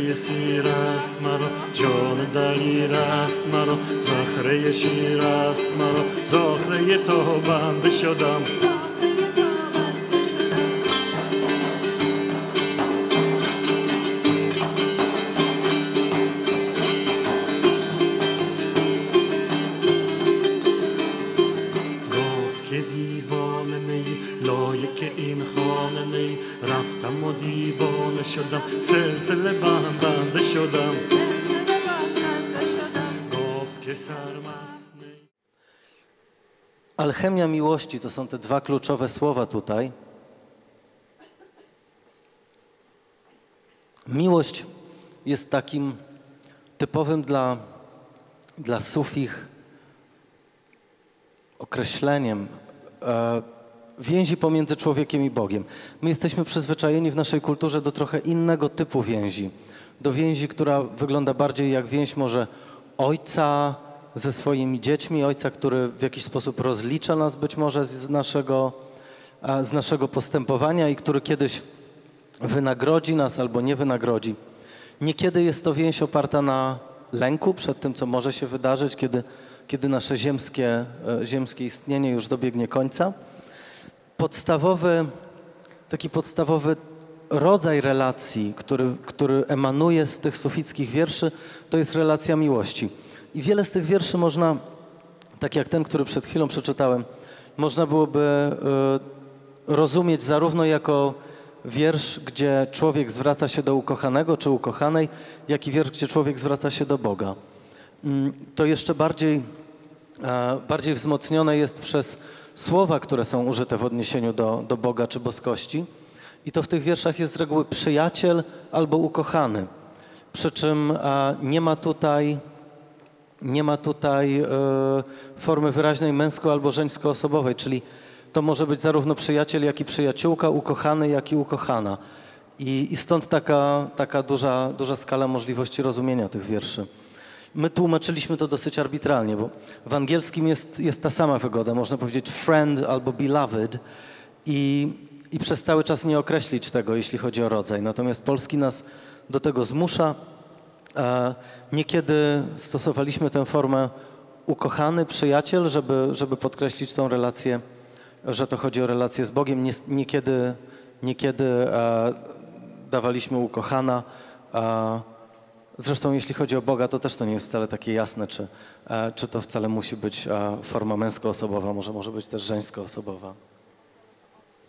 یسی راست مرا جان دلی راست مرا. زخره شیر است مرا. زخره توبم بشدم که دیوانه نی لایک این sarmasnej. Alchemia miłości to są te dwa kluczowe słowa tutaj. Miłość jest takim typowym dla, dla sufich określeniem e, więzi pomiędzy człowiekiem i Bogiem. My jesteśmy przyzwyczajeni w naszej kulturze do trochę innego typu więzi. Do więzi, która wygląda bardziej jak więź może ojca ze swoimi dziećmi, ojca, który w jakiś sposób rozlicza nas być może z naszego, z naszego postępowania i który kiedyś wynagrodzi nas albo nie wynagrodzi. Niekiedy jest to więź oparta na lęku przed tym, co może się wydarzyć, kiedy, kiedy nasze ziemskie, e, ziemskie istnienie już dobiegnie końca. Podstawowy, taki podstawowy rodzaj relacji, który, który emanuje z tych sufickich wierszy, to jest relacja miłości. I wiele z tych wierszy można, tak jak ten, który przed chwilą przeczytałem, można byłoby e, rozumieć zarówno jako wiersz, gdzie człowiek zwraca się do ukochanego czy ukochanej, jak i wiersz, gdzie człowiek zwraca się do Boga. Mm, To jeszcze bardziej, bardziej wzmocnione jest przez słowa, które są użyte w odniesieniu do, do Boga czy boskości. I to w tych wierszach jest z reguły przyjaciel albo ukochany. Przy czym nie ma tutaj nie ma tutaj e, formy wyraźnej męsko- albo żeńsko-osobowej, czyli to może być zarówno przyjaciel, jak i przyjaciółka, ukochany, jak i ukochana. I, i stąd taka, taka duża, duża skala możliwości rozumienia tych wierszy. My tłumaczyliśmy to dosyć arbitralnie, bo w angielskim jest, jest ta sama wygoda, można powiedzieć friend albo beloved i, i przez cały czas nie określić tego, jeśli chodzi o rodzaj. Natomiast polski nas do tego zmusza. E, Niekiedy stosowaliśmy tę formę ukochany przyjaciel, żeby, żeby podkreślić tą relację, że to chodzi o relację z Bogiem. Nie- Niekiedy, niekiedy e, dawaliśmy ukochana. Zresztą jeśli chodzi o Boga, to też to nie jest wcale takie jasne, czy, e, czy to wcale musi być e, forma męskoosobowa, może może być też żeńskoosobowa.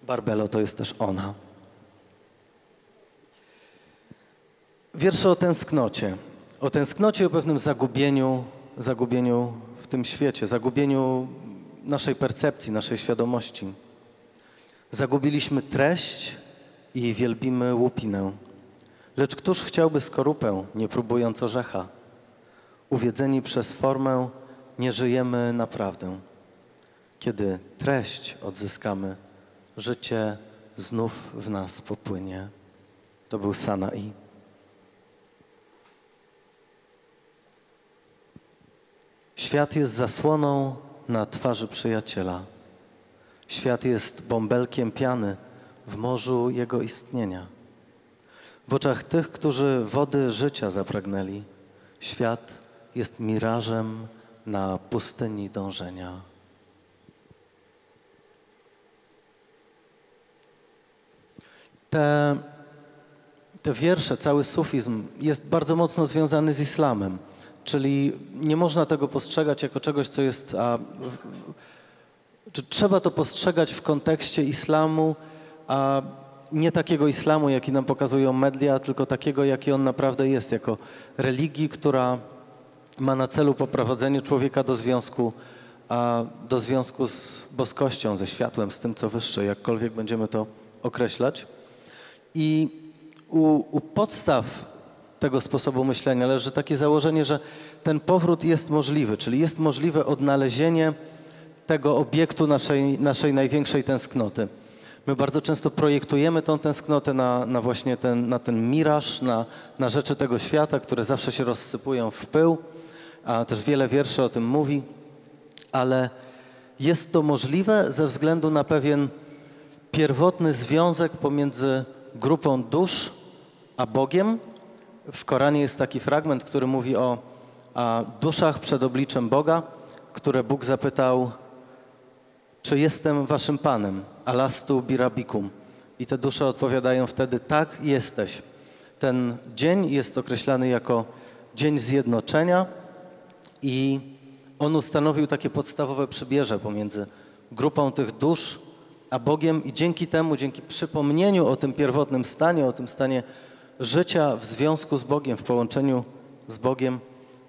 Barbelo to jest też ona. Wiersze o tęsknocie. O tęsknocie, o pewnym zagubieniu, zagubieniu w tym świecie, zagubieniu naszej percepcji, naszej świadomości. Zagubiliśmy treść i wielbimy łupinę. Lecz któż chciałby skorupę, nie próbując orzecha? Uwiedzeni przez formę, nie żyjemy naprawdę. Kiedy treść odzyskamy, życie znów w nas popłynie. To był Sanai. Świat jest zasłoną na twarzy przyjaciela. Świat jest bąbelkiem piany w morzu jego istnienia. W oczach tych, którzy wody życia zapragnęli, świat jest mirażem na pustyni dążenia. Te, te wiersze, cały sufizm jest bardzo mocno związany z islamem, czyli nie można tego postrzegać jako czegoś, co jest. A, czy trzeba to postrzegać w kontekście islamu, a nie takiego islamu, jaki nam pokazują media, tylko takiego, jaki on naprawdę jest, jako religii, która ma na celu poprowadzenie człowieka do związku, do związku z boskością, ze światłem, z tym, co wyższe, jakkolwiek będziemy to określać. I u, u podstaw tego sposobu myślenia leży takie założenie, że ten powrót jest możliwy, czyli jest możliwe odnalezienie tego obiektu naszej, naszej największej tęsknoty. My bardzo często projektujemy tą tęsknotę na, na właśnie ten, na ten miraż, na, na rzeczy tego świata, które zawsze się rozsypują w pył, a też wiele wierszy o tym mówi, ale jest to możliwe ze względu na pewien pierwotny związek pomiędzy grupą dusz a Bogiem, w Koranie jest taki fragment, który mówi o duszach przed obliczem Boga, które Bóg zapytał, czy jestem waszym Panem, alastu birabikum. I te dusze odpowiadają wtedy, tak, jesteś. Ten dzień jest określany jako dzień zjednoczenia i on ustanowił takie podstawowe przybieże pomiędzy grupą tych dusz a Bogiem i dzięki temu, dzięki przypomnieniu o tym pierwotnym stanie, o tym stanie życia w związku z Bogiem, w połączeniu z Bogiem,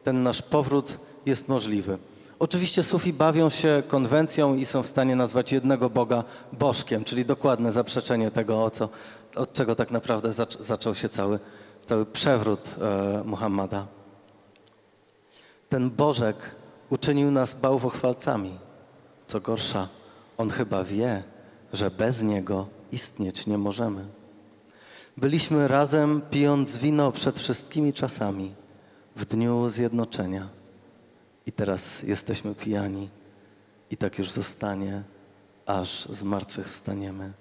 ten nasz powrót jest możliwy. Oczywiście Sufi bawią się konwencją i są w stanie nazwać jednego Boga Bożkiem, czyli dokładne zaprzeczenie tego, co, od czego tak naprawdę zac- zaczął się cały, cały przewrót e, Muhammada. Ten Bożek uczynił nas bałwochwalcami. Co gorsza, on chyba wie, że bez niego istnieć nie możemy. Byliśmy razem pijąc wino przed wszystkimi czasami, w dniu zjednoczenia. I teraz jesteśmy pijani. I tak już zostanie, aż zmartwychwstaniemy.